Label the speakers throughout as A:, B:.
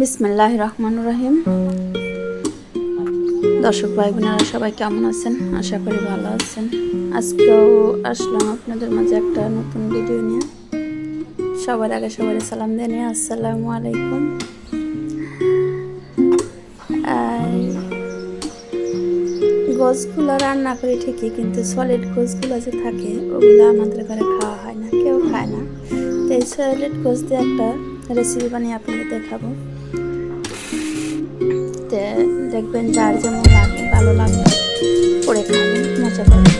A: বিসমিল্লাহ রহমান রহিম। দর্শক ভাই, বোনেরা সবাই কেমন আছেন? আশা করি ভালো আছেন। আজকেও আসলাম আপনাদের মাঝে একটা নতুন ভিডিও নিয়ে। সবার আগে সবার সালাম দিয়ে নিয়ে আসসালামু আলাইকুম। আর গোছগুলো রান্না করি ঠিকই, কিন্তু সলিড গোছগুলো যে থাকে, ওগুলো আমাদের ঘরে খাওয়া হয় না, কেউ খায় না। তো এই সলিড গোছ দিয়ে একটা রেসিপি বানিয়ে আপনাকে দেখাবো। দেখবেন যার যেমন লাগে, ভালো লাগবে করে খাবেন, মজা করবেন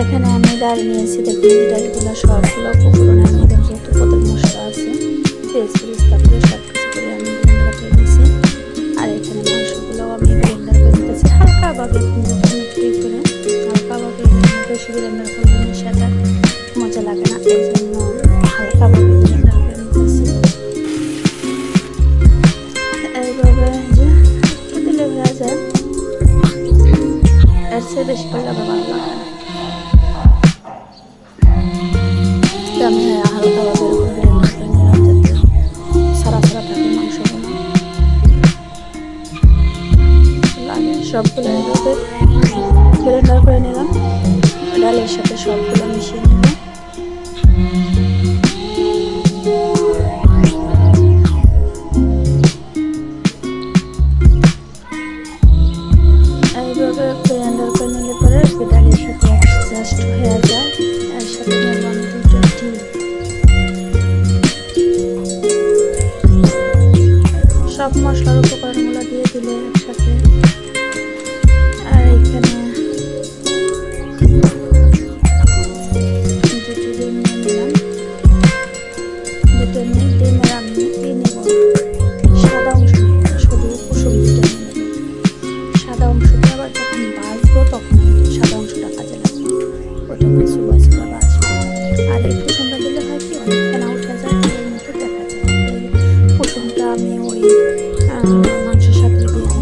A: এখানে আমি ডাল নিয়েছি, দেখুন ডালগুলো সবগুলো উপকরণের মধ্যে যেহেতু কত মশলা আছে পেঁয়াজ চেয়ে বেশি করলে আবার ভালো লাগে আমি করে নিলাম সারা সবগুলো এভাবে করে নিলাম। ডালের সাথে সবগুলো মিশিয়ে নিলাম। অ্যাডজাস্ট দিলে হয় কি অনেক ফেনা উঠে যায় এই আমি ওই মাংসের সাথে দিয়ে দেবো।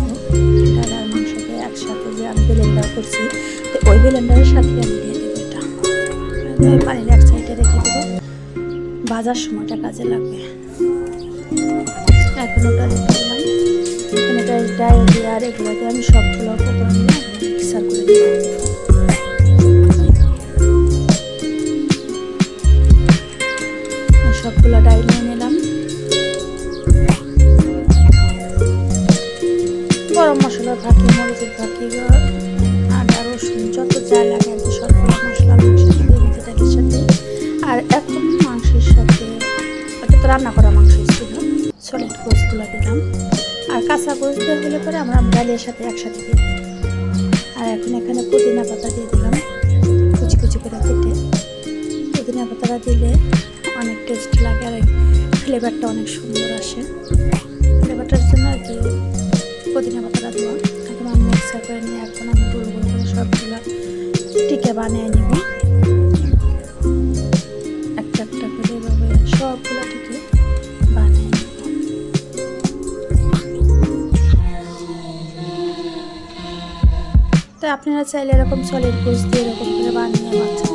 A: একসাথে যে আমি ব্লেন্ডার করছি, তো ওই ব্লেন্ডারের সাথে আমি দিয়ে দেবো এটা। এক সাইডে রেখে দেবো। বাজার সময়টা কাজে লাগবে। এখন ওটা রেখে দিলাম। এখানে দিয়ে আর এগুলোতে আমি সবগুলো উপকরণ মিক্সার করে দিলাম সবগুলো ডাল নিয়ে নিলাম। গরম মশলা থাকি মরিচের থাকি আদা, রসুন, যত যা লাগে আর কি সবগুলো মশলা মাংসের সাথে। আর এখন মাংসের সাথে তো রান্না করা মাংস ছিল সলিড গোসগুলো দিলাম। আর কাঁচা গোস হলে পরে আমরা ডালের সাথে একসাথে দিয়ে আর এখন এখানে পুদিনা পাতা দিয়ে দিলাম, কুচি কুচি করে কেটে। পুদিনা পাতাটা দিলে ফ্লেভারটা অনেক সুন্দর আসে। ফ্লেভারটার জন্য আর কি পুদিনা পাতাটা দেওয়া এখন আমি মিক্সার করে নিয়ে এখন আমি গোল গোল করে সবগুলো টিকে বানিয়ে নিব। একটা একটা করে এভাবে সবগুলো টিকে বানিয়ে নিব। তো আপনারা চাইলে এরকম সলিড গোস দিয়ে এরকম করে বানিয়ে বাচ্চাদের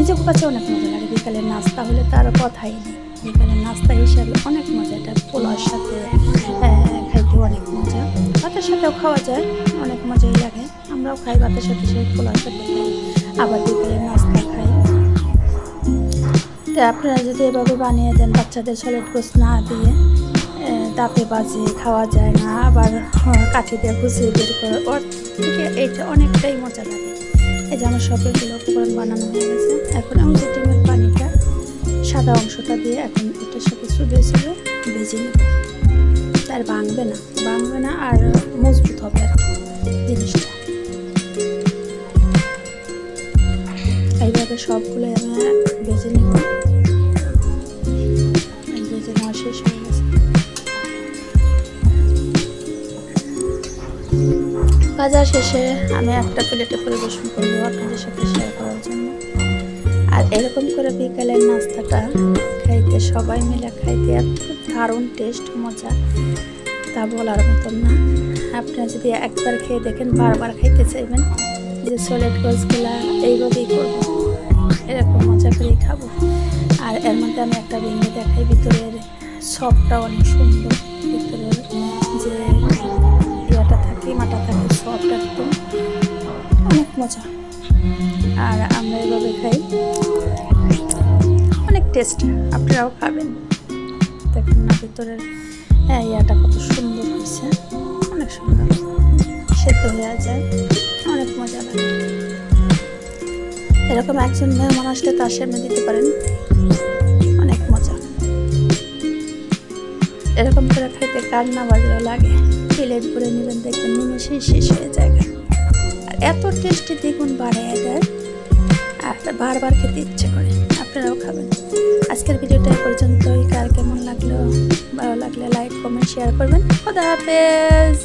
A: নিজের কাছে অনেক মজা লাগে বিকালের নাস্তা হলে তার কথাই নেই। বিকালের নাস্তা হিসাবে অনেক মজা, এটা পোলার সাথে খাইতে অনেক মজা। ভাতের সাথেও খাওয়া যায়, অনেক মজাই লাগে। আমরাও খাই ভাতের সাথে সেই পোলার সাথে আবার বিকালের নাস্তা খাই। তো আপনারা যদি এভাবে বানিয়ে দেন বাচ্চাদের সলিড গোস না দিয়ে দাঁতে বাজে, খাওয়া যায় না, আবার কাঠি দিয়ে ঘুষিয়ে বের করে, ওর থেকে এইটা অনেকটাই মজা লাগে। যে আমার সবগুলো উপকরণ বানানো হয়ে গেছে এখন আমি যে ডিমের পানিটা সাদা অংশটা দিয়ে এখন এটার সাথে চুবে চুবে ভেজে নেব। তার ভাঙবে না। ভাঙবে না আর মজবুত হবে জিনিসটা। এইভাবে সবগুলো আমি ভেজে নেব। ভেজে নেওয়া শেষ ভাজা শেষে আমি একটা প্লেটে পরিবেশন করব আপনাদের সাথে শেয়ার করার জন্য। আর এরকম করে বিকালের নাস্তাটা খাইতে, সবাই মিলে খাইতে এত দারুণ টেস্ট মজা, তা বলার মতন না। আপনারা যদি একবার খেয়ে দেখেন, বারবার খাইতে চাইবেন, যে সলিড গোছগুলা এইভাবেই করব, এরকম মজা করেই খাব। আর এর মধ্যে আমি একটা ভেঙে দেখাই, ভিতরের সবটা অনেক সুন্দর, ভিতরের যে মজা। আর আমরা এভাবে খাই। অনেক টেস্ট আপনারাও খাবেন। দেখুন না ভেতরের হ্যাঁ ইয়াটা কত সুন্দর হয়েছে। অনেক সুন্দর। সেদ্ধ হয়ে যায়। অনেক মজা লাগে। এরকম একজন মেহমান আসলে তার সামনে দিতে পারেন। অনেক মজা। এরকম করে খাইতে কার না ভালো লাগে? প্লেট ভরে নেবেন, দেখবেন নিমেষেই শেষ হয়ে যায়। এত টেস্টি দ্বিগুণ বাড়ায় দেয় আর বারবার খেতে ইচ্ছে করে, আপনারাও খাবেন। আজকের ভিডিওটা পর্যন্তই, কার কেমন লাগল, ভালো লাগলে লাইক কমেন্ট শেয়ার করবেন। খোদা হাফেজ!